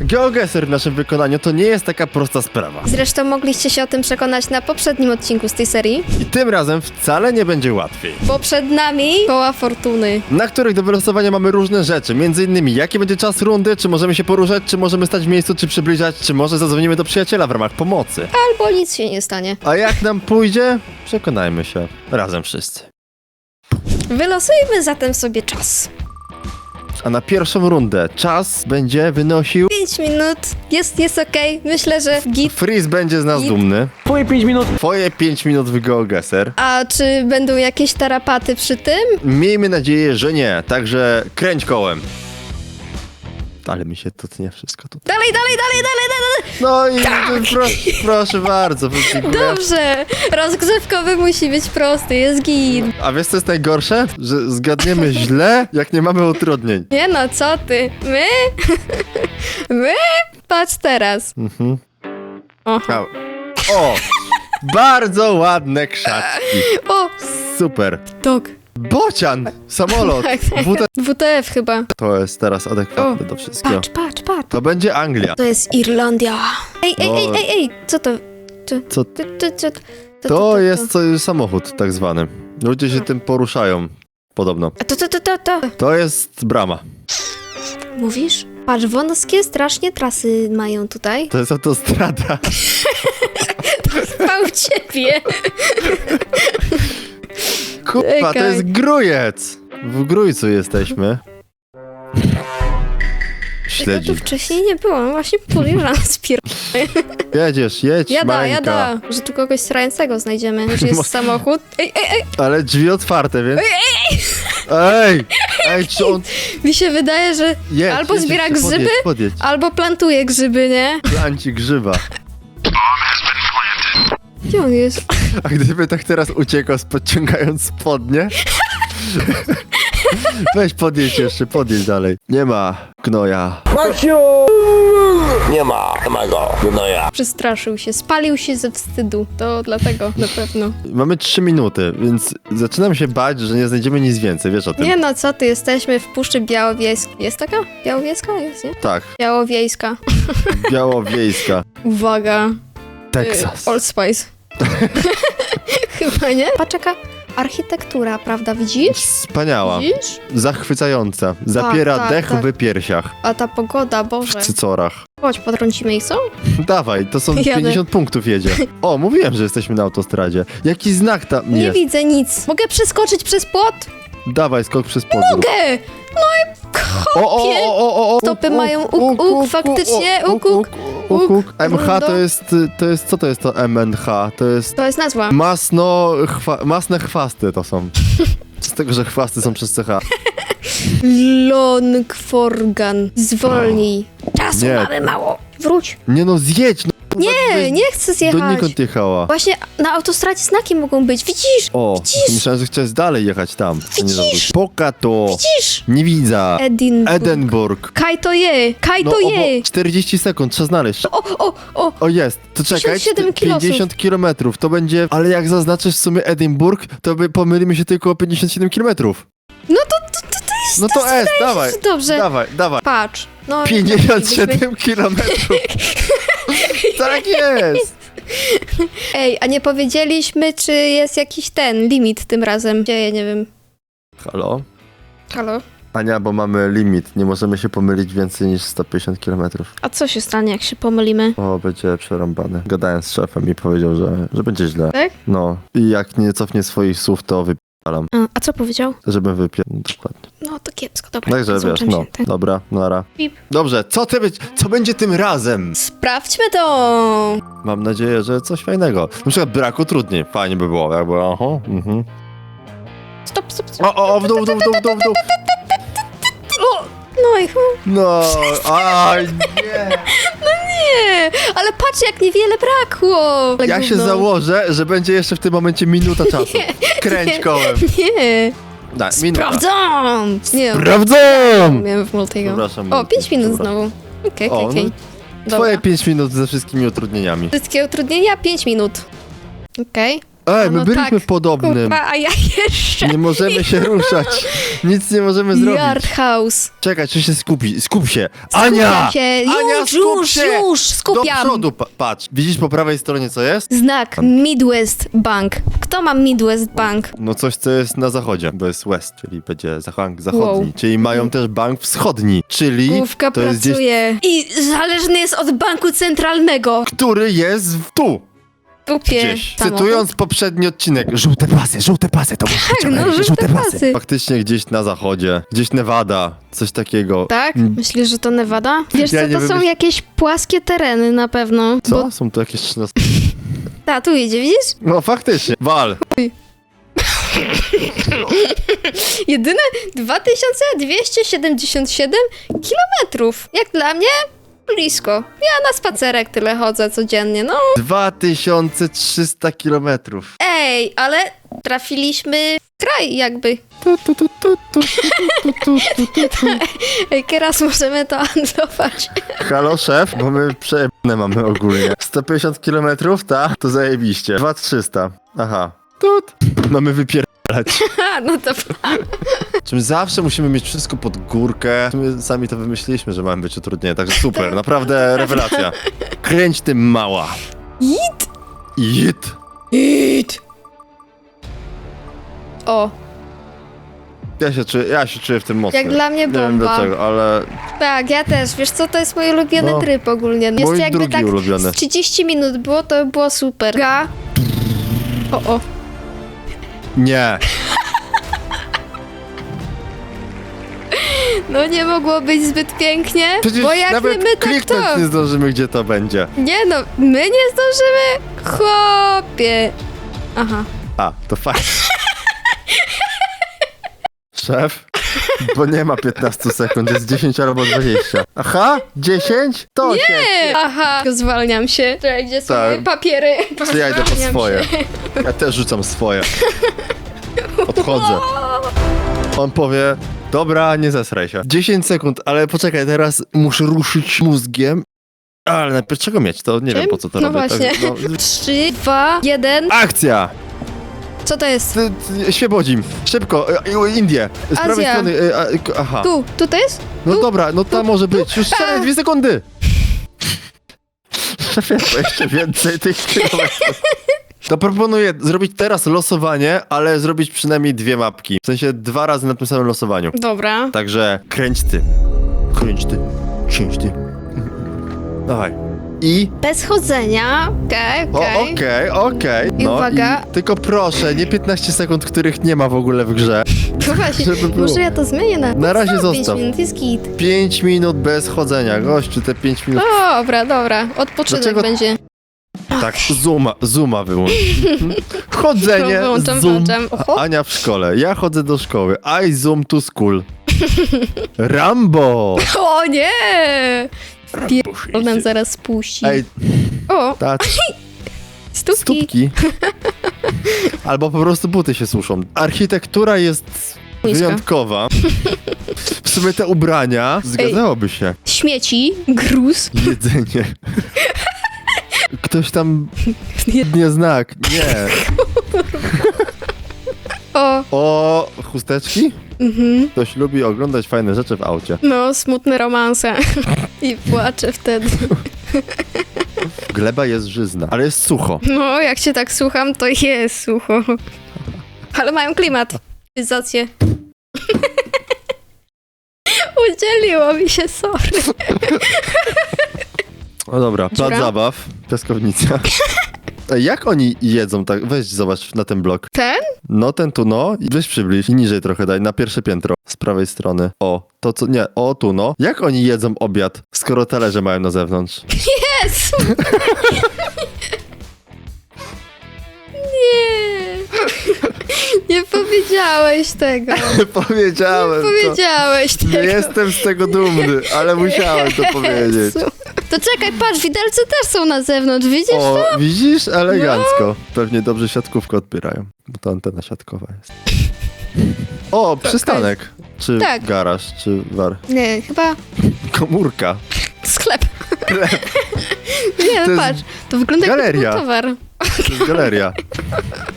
Geogeser w naszym wykonaniu to nie jest taka prosta sprawa. Zresztą mogliście się o tym przekonać na poprzednim odcinku z tej serii, I tym razem wcale nie będzie łatwiej. bo przed nami koła fortuny. Na których do wylosowania mamy różne rzeczy, między innymi jaki będzie czas rundy, czy możemy się poruszać, czy możemy stać w miejscu, czy przybliżać, czy może zadzwonimy do przyjaciela w ramach pomocy. Albo nic się nie stanie. A jak nam pójdzie? Przekonajmy się. Razem wszyscy. Wylosujmy zatem sobie czas. A na pierwszą rundę czas będzie wynosił... 5 minut. Jest, jest okej. Myślę, że git. Freeze będzie z nas I- dumny. Twoje 5 minut. Twoje 5 minut w GeoGuessr. A czy będą jakieś tarapaty przy tym? Miejmy nadzieję, że nie. Także kręć kołem. Ale mi się tutnie wszystko tutaj. Dalej, dalej, dalej, dalej, dalej. No i pro, proszę bardzo. dziękuję. Dobrze. Rozgrzewkowy musi być prosty, jest git. A wiesz co jest najgorsze? Że zgadniemy źle, jak nie mamy utrudnień. Nie no, co ty? My? My? Patrz teraz. Mhm. Aha. A- O! Bardzo ładne krzaczki. O, Super. dog. Bocian! Samolot! Tak, tak. WT WTF chyba. to jest teraz adekwatne do wszystkiego. Patrz, patrz, patrz. To będzie Anglia. To jest Irlandia. Ej, ej, ej, ej, ej, co to? Co? ty, to, To jest co- samochód tak zwany. Ludzie się tym poruszają. Podobno. A to, to, to, to, to. To jest brama. Mówisz? Patrz, wąskie strasznie trasy mają tutaj. To jest autostrada. Pał ciebie. Kurwa, to Czekaj. jest grujec. W grójcu jesteśmy. Śledzi. tu wcześniej nie było, no właśnie podejrzewam spier... Jedziesz, jedź, Jada, maleńka. jada, że tu kogoś strającego znajdziemy, że jest Mo- samochód. Ej, ej, ej, Ale drzwi otwarte, więc... Ej! Ej, czy on... mi się wydaje, że Jedź, Albo zbiera grzyby? Podjedź, podjedź. albo plantuje grzyby, nie? Planci grzyba. Gdzie on jest? A gdyby tak teraz uciekał, podciągając spodnie? Weź podjedź jeszcze, podjedź dalej. Nie ma gnoja. Maciu! Nie ma, nie ma go. No ja. Przestraszył się, spalił się ze wstydu, to dlatego na pewno. Mamy trzy minuty, więc zaczynam się bać, że nie znajdziemy nic więcej, wiesz o tym? Nie no, co ty, jesteśmy w Puszczy Białowiejskiej. Jest taka? Białowieska? Jest, nie? Tak, Białowiejska. białowiejska. Uwaga. Texas. Y, Old Spice. Chyba nie? Patrz jaka architektura, prawda, widzisz? Wspaniała. Widzisz? Zachwycająca. Zapiera tak, dech tak. w piersiach, A ta pogoda, w Boże. cycorach. Chodź, potrącimy ich, co? Dawaj, to są Jadę. 50 punktów jedzie. O, mówiłem, że jesteśmy na autostradzie. Jaki znak tam Nie jest? widzę nic. Mogę przeskoczyć przez płot? Dawaj, skok przez podwórz. Mogę! No i O, o, o, o, o, Stopy uk, mają uk, uk, faktycznie, o, uk, uk, uk, uk. MH to jest, to jest, co to jest to MNH? To jest to jest nazwa. masno, chwa, masne chwasty to są. Z tego, że chwasty są przez CH. Longforgan. Zwolnij. Czasu Nie. mamy mało. Wróć. Nie no, zjedź! Nie, nie chcę zjechać. Donikąd jechała. Właśnie na autostradzie znaki mogą być. Widzisz? O, Widzisz? myślałem, że chciałeś dalej jechać tam. a Widzisz? zawrócić. Poka to! Widzisz? Nie widzę. Edinburgh. Edynburg. Kaj to je, kaj No, to obo- je. 40 sekund, trzeba znaleźć. O, o, o. O jest, to czekaj, 57 50 kilometrów, to będzie, ale jak zaznaczysz w sumie Edynburg, to by pomylimy się tylko o 57 kilometrów. No to, to, to, to jest No to S, dawaj, dobrze. dawaj, dawaj. Patrz. No, 57 kilometrów. tak jest. Ej, a nie powiedzieliśmy, czy jest jakiś ten limit tym razem? Gdzie, ja nie wiem. Halo? Halo? Ania, bo mamy limit, nie możemy się pomylić więcej niż 150 kilometrów. A co się stanie, jak się pomylimy? O, będzie przerąbane. Gadałem z szefem i powiedział, że, że będzie źle. Tak? No, i jak nie cofnie swoich słów, to A, a co powiedział? żebym wypił. Dokładnie. No to kiepsko, dobra. Także wiesz, złączam no, się, tak. dobra, nara. Pip. Dobrze, co, ty, być- co będzie tym razem? Sprawdźmy to! Mam nadzieję, że coś fajnego. Na przykład braku trudniej. Fajnie by było, jakby, aha, mhm. Stop, stop, stop. O, o, o, w dół, w dół, w dół, w dół, w dół. No i No, aj, nie. nie, ale patrz jak niewiele brakło! Ale Ja się gówno. założę, że będzie jeszcze w tym momencie minuta czasu. Kręć kołem. Nie, Daj, minuta. sprawdzam! Nie, Sprawdzam! miałem w Multigo. Przepraszam. O, 5 minut Dobra. znowu. Okej, O, okej, okej. no, Twoje 5 minut ze wszystkimi utrudnieniami. Wszystkie utrudnienia 5 minut. Okej. Ej, my no byliśmy tak. podobnym. Kurwa, a ja jeszcze. Nie możemy się ruszać. Nic nie możemy zrobić. Yard House. Czekaj, czy się skupi? Skup się! Ania! Skupiam się. Ania, Już, skup już, się! już, Do skupiam. przodu, pa patrz. Widzisz po prawej stronie co jest? Znak Midwest Bank. Kto ma Midwest Bank? No coś, co jest na zachodzie, bo jest west, czyli będzie bank zachodni. Wow. Czyli mają też bank wschodni, czyli Główka to jest gdzieś, pracuje. I zależny jest od banku centralnego. który jest w- tu, Kupię gdzieś. Cytując poprzedni odcinek, żółte pasy, żółte pasy, to musi no, żółte pasy. Faktycznie gdzieś na zachodzie, gdzieś Nevada, coś takiego. Tak? Mm. Myślisz, że to Nevada? Wiesz Ja co, nie to są wymyśl- jakieś płaskie tereny na pewno. Co? Bo... Są tu jakieś 13... Ta, tu idzie, widzisz? No faktycznie, wal. Jedyne 2277 kilometrów. Jak dla mnie, blisko. Ja na spacerek tyle chodzę codziennie, no. 2300 kilometrów. Ej, ale trafiliśmy w kraj jakby. Tu, tu, tu, tu, tu, tu, tu, tu, tu, tu. Ej, teraz możemy to handlować. Halo szef, bo my przejebane mamy ogólnie. 150 kilometrów, ta? To zajebiście. 2300. Aha. Tut. Mamy wypierdalać. No to Czym zawsze musimy mieć wszystko pod górkę. My sami to wymyśliliśmy, że mamy być utrudnienie, także super, naprawdę rewelacja. Kręć tym mała. It? Jit. It. O, Ja się czuję, ja się czuję w tym mocno. jak dla mnie Nie wiem bomba. dlaczego, ale Tak, ja też. Wiesz co, to jest mój ulubiony No. tryb ogólnie. Jeszcze Mój jakby drugi tak ulubiony. z 30 minut było, to by było super. Ga. O, o. nie. No nie mogło być zbyt pięknie, Przecież bo jak nawet nie my, tak kliknąć to. nie zdążymy, gdzie to będzie. Nie no, my nie zdążymy? Chłopie. Aha. A, to fajnie. Szef? Bo nie ma 15 sekund, jest 10 albo 20. Aha, 10? To się. Nie. Aha. Zwalniam się. Czekaj, gdzie są Tak. moje papiery? Czy ja idę po Zwalniam swoje? się. Ja też rzucam swoje. Odchodzę. On powie, dobra, nie zesraj się. 10 sekund, ale poczekaj, teraz muszę ruszyć mózgiem. Ale najpierw czego mieć? To nie wiem po co to no robię. właśnie. Tak, no. 3, 2, 1. Akcja! Co to jest? Ty, ty, Świebodzim, szybko, e, e, Indie. Z prawej Azja. strony, e, a, k- aha. Tu, tu to jest? No dobra, no tam może być. Już strzelaj, dwie sekundy. Szefie, jeszcze więcej tych kilometrów. To proponuję zrobić teraz losowanie, ale zrobić przynajmniej dwie mapki. W sensie dwa razy na tym samym losowaniu. Dobra. Także kręć ty. Kręć ty. Kręć ty. Dawaj. I... Bez chodzenia. Okej, O, okej. Okej, okej. I uwaga. I tylko proszę, nie 15 sekund, których nie ma w ogóle w grze. No właśnie, Żeby było. może ja to zmienię na... Na razie Co? Pięć zostaw. minut jest git. 5 minut bez chodzenia. Gościu, te 5 minut Dobra, dobra. Odpoczynek Dlaczego- będzie. Tak, zooma, zooma wyłącz. Chodzenie, wyłączam, zoom. wyłączam. Oho. Ania w szkole, ja chodzę do szkoły. I zoom to school. Rambo! O nie! On nam zaraz spuści. Ej, O, stópki. stópki. Albo po prostu buty się suszą. Architektura jest Niska. wyjątkowa. W sumie te ubrania, zgadzałoby się. Śmieci, gruz. Jedzenie. Ktoś tam nie znak. Nie. O, O, chusteczki? mhm. Ktoś lubi oglądać fajne rzeczy w aucie. No, smutne romanse. I płaczę wtedy. Gleba jest żyzna, ale jest sucho. No, jak się tak słucham, to jest sucho. Ale mają klimat. Klimatyzację. Udzieliło mi się, sorry. No dobra, plac Dziura? zabaw, piaskownica. Ej, Jak oni jedzą tak? Weź zobacz na ten blok. Ten? No ten tu no i weź przybliż i niżej trochę daj, na pierwsze piętro, z prawej strony. O, to co, nie, o tu no. Jak oni jedzą obiad, skoro talerze mają na zewnątrz? Jezu! Nie. Nie powiedziałeś tego. Powiedziałem to. Powiedziałeś tego. Nie jestem z tego dumny, ale musiałem to powiedzieć. Jezu. To czekaj, patrz, widelce też są na zewnątrz, widzisz O, to? widzisz? Elegancko. No. Pewnie dobrze siatkówkę odbierają, bo to antena siatkowa jest. O, przystanek. Czy Tak. garaż, czy war. Nie, chyba Komórka. sklep. Nie, To no jest patrz, to wygląda galeria. jak towar. To jest galeria.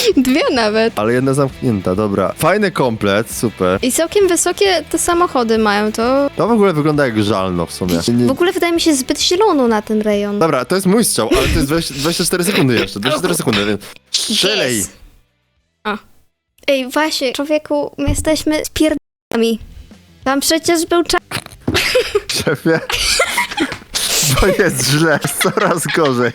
Dwie nawet. Ale jedna zamknięta, dobra. Fajny komplet, super. I całkiem wysokie te samochody mają, to... To w ogóle wygląda jak żalno w sumie. Nie- W ogóle wydaje mi się zbyt zielono na ten rejon. Dobra, to jest mój strzał, ale to jest 20, 24 sekundy jeszcze. 24 sekundy, więc strzelej. Yes. O. Ej, właśnie, człowieku, my jesteśmy spierdami. Tam przecież był czas. Szefie. Bo jest źle, coraz gorzej.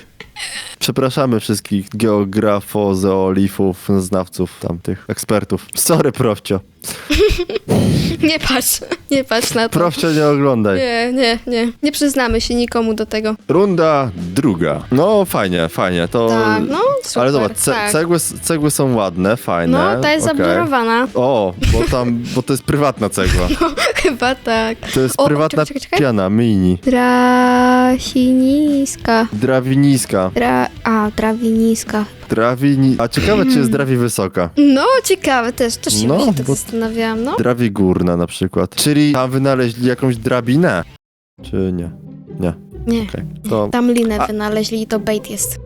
Przepraszamy wszystkich geografozeolifów, znawców tamtych, ekspertów. Sorry, Profcio. Nie patrz, nie patrz na to. Profcio, nie oglądaj. Nie, nie, nie. Nie przyznamy się nikomu do tego. Runda druga. No, fajnie, fajnie, to... Tak, no super. Ale zobacz, ce tak. cegły, cegły są ładne, fajne. No, ta jest okej. zablurowana. O, bo tam, bo to jest prywatna cegła. Chyba tak. To jest O, prywatna czekaj, czekaj, czekaj. piana, mini. Drasiniska. Drawiniska. Dra... A, drawiniska. Drawini... A ciekawe, czy jest drawi wysoka. No, ciekawe też, też się No, tak bo- zastanawiałam, no. Drawi górna na przykład. Czyli tam wynaleźli jakąś drabinę? Czy nie? Nie. Nie. Okej. To... Tam linę A- wynaleźli i to bait jest.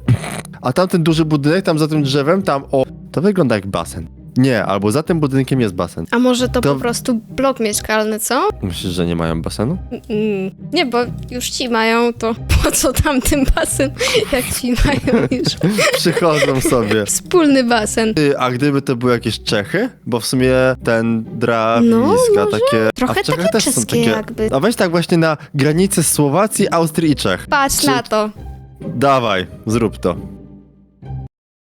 A tamten duży budynek, tam za tym drzewem, tam o... To wygląda jak basen. Nie, albo za tym budynkiem jest basen. A może to, To- po prostu blok mieszkalny, co? Myślisz, że nie mają basenu? Mm, nie, bo już ci mają, to po co tam ten basen, jak ci mają już Przychodzą sobie. wspólny basen. Ty, A gdyby to były jakieś Czechy? Bo w sumie ten No, może. takie... Trochę a w Czechach takie też są czeskie takie... jakby. A weź tak właśnie na granicy Słowacji, Austrii i Czech. Patrz Czy- na to. Dawaj, zrób to.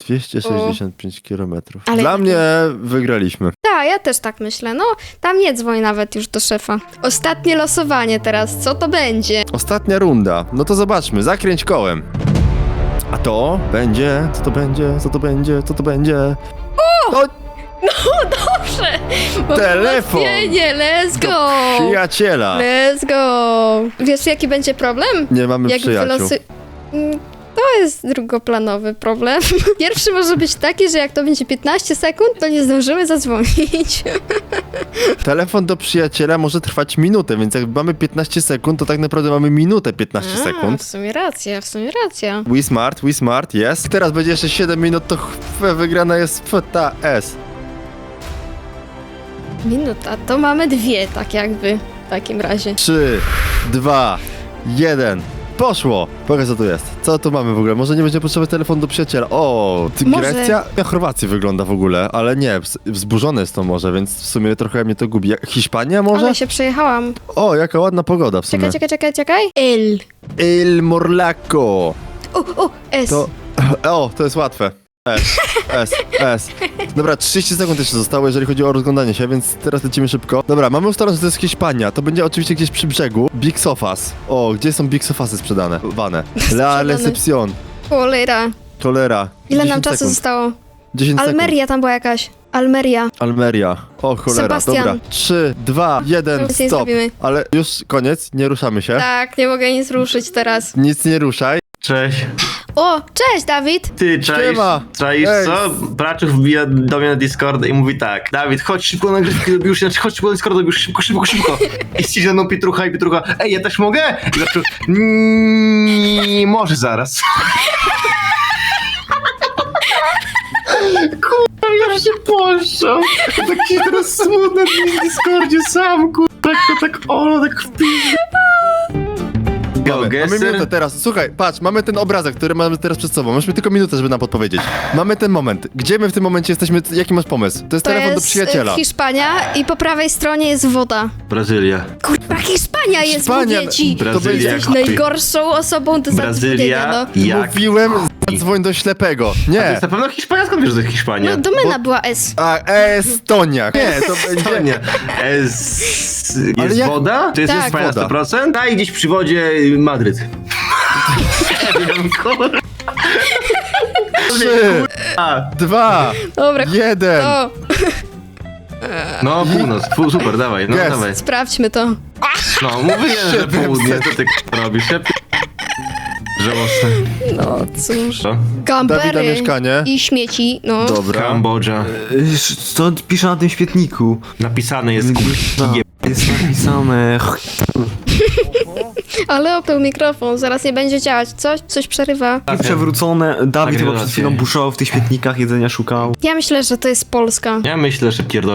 265 kilometrów. Ale Dla jak- mnie wygraliśmy. Tak, ja też tak myślę. No, tam nie dzwoń nawet już do szefa. Ostatnie losowanie teraz, co to będzie? Ostatnia runda. No to zobaczmy, zakręć kołem. A to będzie, co to będzie, co to będzie, co to będzie. O! Dobrze! Bo Telefon! Nie, let's go! Przyjaciela! Let's go! Wiesz, jaki będzie problem? Nie mamy Jak przyjaciół. Mm, jest drugoplanowy problem. Pierwszy może być taki, że jak to będzie 15 sekund, to nie zdążymy zadzwonić. Telefon do przyjaciela może trwać minutę, więc jak mamy 15 sekund, to tak naprawdę mamy minutę 15 A, sekund. W sumie racja, w sumie racja. We smart, we smart, jest. Teraz będzie jeszcze 7 minut, to wygrana jest FTS. Minuta, to mamy dwie, tak jakby, w takim razie. 3, 2, 1. Poszło! Pokaż co tu jest. Co tu mamy w ogóle? Może nie będzie potrzeby telefon do przyjaciela. O, ty Może. Grecja? Na Chorwacji wygląda w ogóle, ale nie, wz- wzburzone jest to morze, więc w sumie trochę mnie to gubi. Jak- Hiszpania może? Ale się przejechałam. O, jaka ładna pogoda w sumie. Czekaj, czekaj, czekaj, czekaj. L. Il Morlaco. O, o, S. To... O, to jest łatwe. S, S, S. Dobra, 30 sekund jeszcze zostało, jeżeli chodzi o rozglądanie się, więc teraz lecimy szybko. Dobra, mamy ustalone, że to jest Hiszpania. To będzie oczywiście gdzieś przy brzegu. Big Sofas. O, gdzie są Big Sofasy sprzedane? Wane. La Sprzedane. Recepcion. Cholera. Cholera. Ile 10 nam czasu sekund. zostało? 10 sekund. Almeria tam była jakaś. Almeria. Almeria. O, cholera. Sebastian. Dobra. 3, 2, 1, Nic nie stop. zrobimy. Ale już koniec, nie ruszamy się. Tak, nie mogę nic ruszyć teraz. Nic nie ruszaj. Cześć. O, cześć Dawid! Ty, czaisz, Siema. czaisz Ej. co? Braczów wbija do mnie na Discorda i mówi tak. Dawid, chodź szybko na nagrywki, już, znaczy chodź szybko na Discorda, już szybko, szybko, szybko. I ściśle mną Pietrucha i Pietrucha, ej, ja też mogę? I zaczął, "Mm, może zaraz. Kurwa, ja się poszczam. Tak się teraz smutno na tym Discordzie sam, kurwa, tak, tak, o, tak wpi- Go, Mamy, mamy Gesser. minutę teraz. Słuchaj, patrz, mamy ten obrazek, który mamy teraz przed sobą. Masz mi tylko minutę, żeby nam podpowiedzieć. Mamy ten moment. Gdzie my w tym momencie jesteśmy? Jaki masz pomysł? To jest To telefon jest do przyjaciela. y, Hiszpania i po prawej stronie jest woda. Brazylia. Kurwa, Hiszpania jest, Hiszpania, mówię ci! to Brazylia. Jesteś najgorszą osobą do Brazylia, no. jak? Mówiłem, dzwoń do ślepego. To Nie. jest na pewno Hiszpania? Skąd wiesz, że to jest Hiszpania? No, domena była S. A, Estonia. Nie, to będzie... Nie. Es... Jest jak- woda? To jest Tak. Woda. 100%? Daj gdzieś przy wodzie Madryt. Nie wiem, kurwa. Trzy, A, dwa, Dobra, jeden. to No, północ. Fu, super, dawaj, no Jest. dawaj. sprawdźmy to. No, mówiłem, że południe. Co ty robisz? Ja Żałosne. No cóż. Co? Mieszkanie. i śmieci, no. Dobra. Kambodża. Co pisze na tym świetniku? Napisane jest No, jest napisane... Ale opeł mikrofon, zaraz nie będzie działać. Coś, coś przerywa. Przewrócone. Dawid chyba przed chwilą buszował w tych świetnikach, jedzenia szukał. Ja myślę, że to jest Polska. Ja myślę, że pierdolę